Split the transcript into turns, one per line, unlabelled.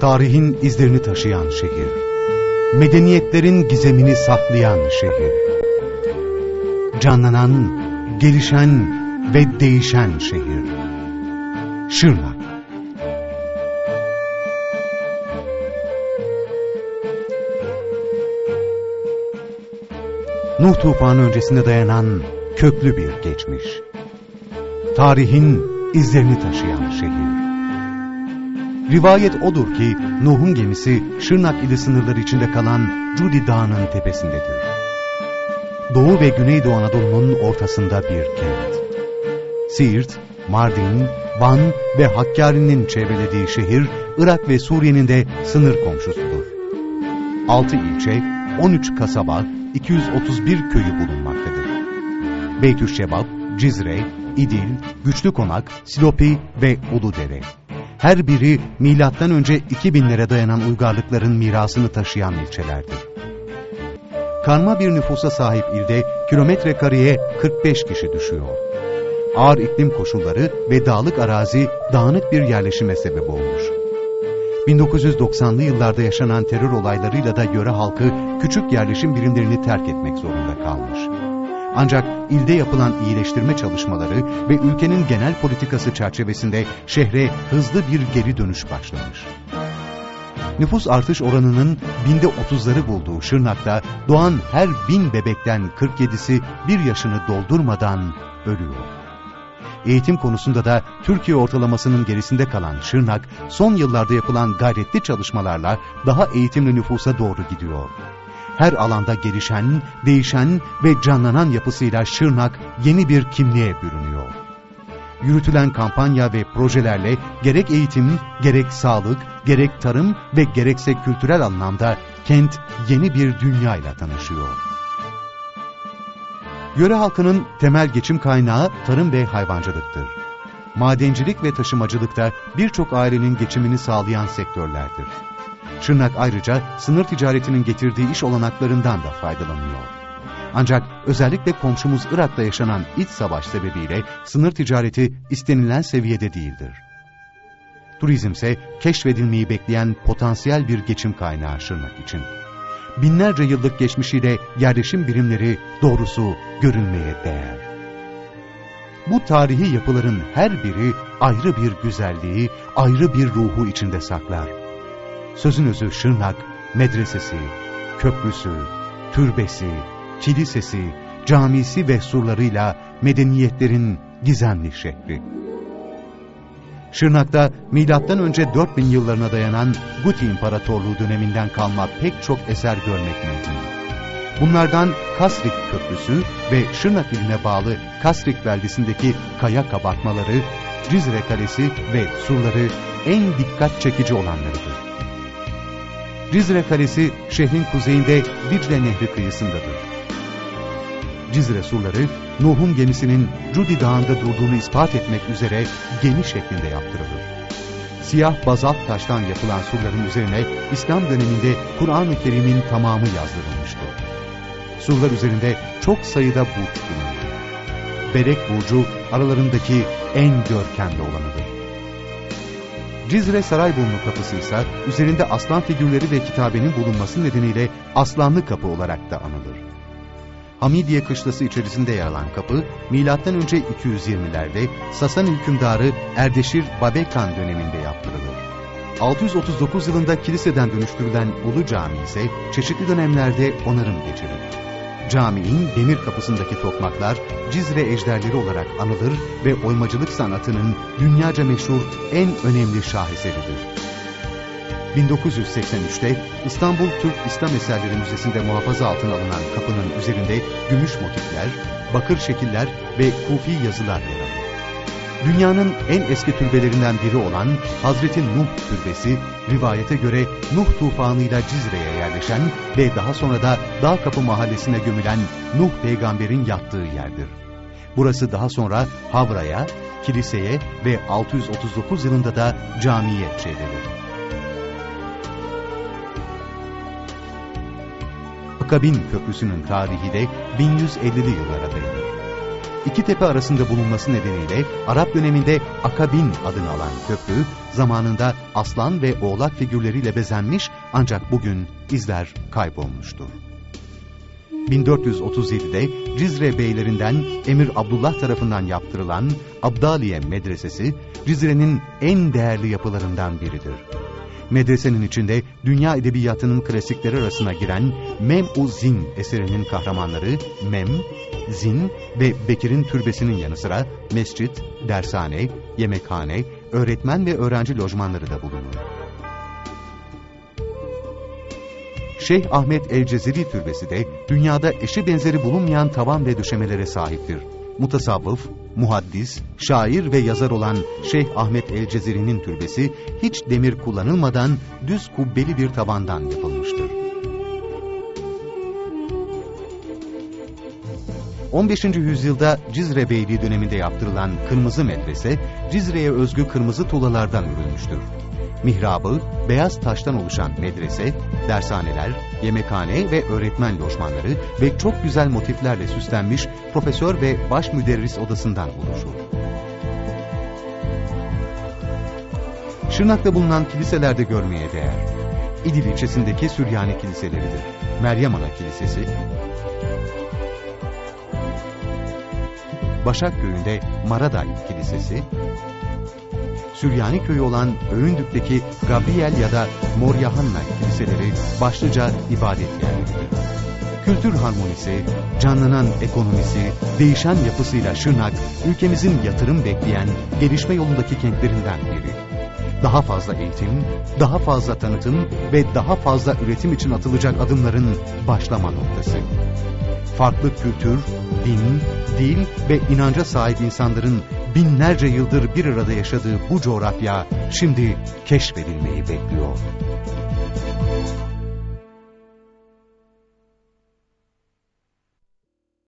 Tarihin izlerini taşıyan şehir. Medeniyetlerin gizemini saklayan şehir. Canlanan, gelişen ve değişen şehir. Şırnak. Nuh tufanı öncesinde dayanan köklü bir geçmiş. Tarihin izlerini taşıyan şehir. Rivayet odur ki Nuh'un gemisi Şırnak ili sınırları içinde kalan Cudi Dağı'nın tepesindedir. Doğu ve Güneydoğu Anadolu'nun ortasında bir kent. Siirt, Mardin, Van ve Hakkari'nin çevrelediği şehir, Irak ve Suriye'nin de sınır komşusudur. 6 ilçe, 13 kasaba, 231 köyü bulunmaktadır. Beytüşşebap, Cizre, İdil, Güçlü Konak, Silopi ve Uludere. Her biri milattan önce 2000'lere dayanan uygarlıkların mirasını taşıyan ilçelerdir. Karma bir nüfusa sahip ilde kilometre kareye 45 kişi düşüyor. Ağır iklim koşulları ve dağlık arazi dağınık bir yerleşime sebep olmuş. 1990'lı yıllarda yaşanan terör olaylarıyla da yöre halkı küçük yerleşim birimlerini terk etmek zorunda kalmış. Ancak ilde yapılan iyileştirme çalışmaları ve ülkenin genel politikası çerçevesinde şehre hızlı bir geri dönüş başlamış. Nüfus artış oranının binde otuzları bulduğu Şırnak'ta doğan her bin bebekten 47'si bir yaşını doldurmadan ölüyor. Eğitim konusunda da Türkiye ortalamasının gerisinde kalan Şırnak, son yıllarda yapılan gayretli çalışmalarla daha eğitimli nüfusa doğru gidiyor. Her alanda gelişen, değişen ve canlanan yapısıyla Şırnak yeni bir kimliğe bürünüyor. Yürütülen kampanya ve projelerle gerek eğitim, gerek sağlık, gerek tarım ve gerekse kültürel anlamda kent yeni bir dünyayla tanışıyor. Yöre halkının temel geçim kaynağı tarım ve hayvancılıktır. Madencilik ve taşımacılık da birçok ailenin geçimini sağlayan sektörlerdir. Şırnak ayrıca sınır ticaretinin getirdiği iş olanaklarından da faydalanıyor. Ancak özellikle komşumuz Irak'ta yaşanan iç savaş sebebiyle sınır ticareti istenilen seviyede değildir. Turizm ise keşfedilmeyi bekleyen potansiyel bir geçim kaynağı Şırnak için. Binlerce yıllık geçmişiyle yerleşim birimleri doğrusu görülmeye değer. Bu tarihi yapıların her biri ayrı bir güzelliği, ayrı bir ruhu içinde saklar. Sözün özü Şırnak, medresesi, köprüsü, türbesi, kilisesi, camisi ve surlarıyla medeniyetlerin gizemli şehri. Şırnak'ta M.Ö. 4000 yıllarına dayanan Guti İmparatorluğu döneminden kalma pek çok eser görmek mümkün. Bunlardan Kasrik Köprüsü ve Şırnak iline bağlı Kasrik beldesindeki kaya kabartmaları, Cizre Kalesi ve surları en dikkat çekici olanlarıdır. Cizre Kalesi şehrin kuzeyinde Dicle Nehri kıyısındadır. Cizre surları Nuh'un gemisinin Cudi Dağı'nda durduğunu ispat etmek üzere gemi şeklinde yaptırılır. Siyah bazalt taştan yapılan surların üzerine İslam döneminde Kur'an-ı Kerim'in tamamı yazdırılmıştır. Surlar üzerinde çok sayıda burç bulunur. Berek burcu aralarındaki en görkemli olanıdır. Cizre Sarayburnu kapısı ise üzerinde aslan figürleri ve kitabenin bulunması nedeniyle Aslanlı Kapı olarak da anılır. Hamidiye kışlası içerisinde yer alan kapı, M.Ö. 220'lerde Sasan hükümdarı Erdeşir Babekan döneminde yaptırılır. 639 yılında kiliseden dönüştürülen Ulu Cami ise çeşitli dönemlerde onarım geçirir. Caminin demir kapısındaki tokmaklar Cizre ejderleri olarak anılır ve oymacılık sanatının dünyaca meşhur en önemli şaheseridir. 1983'te İstanbul Türk İslam Eserleri Müzesi'nde muhafaza altına alınan kapının üzerinde gümüş motifler, bakır şekiller ve kufi yazılar yer alır. Dünyanın en eski türbelerinden biri olan Hazreti Nuh Türbesi, rivayete göre Nuh tufanıyla Cizre'ye yerleşen ve daha sonra da Dağ Kapı mahallesine gömülen Nuh peygamberin yattığı yerdir. Burası daha sonra Havra'ya, kiliseye ve 639 yılında da camiye çevrilir. Akabin Köprüsü'nün tarihi de 1150'li yıllara dayanır. İki tepe arasında bulunması nedeniyle Arap döneminde Akabin adını alan köprü, zamanında aslan ve oğlak figürleriyle bezenmiş ancak bugün izler kaybolmuştur. 1437'de Cizre beylerinden Emir Abdullah tarafından yaptırılan Abdaliye Medresesi, Cizre'nin en değerli yapılarından biridir. Medresenin içinde dünya edebiyatının klasikleri arasına giren Mem-u Zin eserinin kahramanları Mem, Zin ve Bekir'in türbesinin yanı sıra mescit, dershane, yemekhane, öğretmen ve öğrenci lojmanları da bulunur. Şeyh Ahmet El Cezeri Türbesi de dünyada eşi benzeri bulunmayan tavan ve döşemelere sahiptir. Mutasavvıf, muhaddis, şair ve yazar olan Şeyh Ahmet El Cezeri'nin türbesi hiç demir kullanılmadan düz kubbeli bir tavandan yapılmıştır. 15. yüzyılda Cizre Beyliği döneminde yaptırılan kırmızı medrese, Cizre'ye özgü kırmızı tuğlalardan örülmüştür. Mihrabı, beyaz taştan oluşan medrese, dershaneler, yemekhane ve öğretmen lojmanları ve çok güzel motiflerle süslenmiş profesör ve baş müderris odasından oluşur. Şırnak'ta bulunan kiliselerde görmeye değer. İdil ilçesindeki Süryani kiliseleridir. Meryem Ana Kilisesi, Başak köyünde Maraday Kilisesi, Süryani köyü olan Öğündük'teki Gabriel ya da Moryahanna kiliseleri başlıca ibadet yerleridir. Kültür harmonisi, canlanan ekonomisi, değişen yapısıyla Şırnak, ülkemizin yatırım bekleyen, gelişme yolundaki kentlerinden biri. Daha fazla eğitim, daha fazla tanıtım ve daha fazla üretim için atılacak adımların başlama noktası. Farklı kültür, din, dil ve inanca sahip insanların binlerce yıldır bir arada yaşadığı bu coğrafya şimdi keşfedilmeyi bekliyor.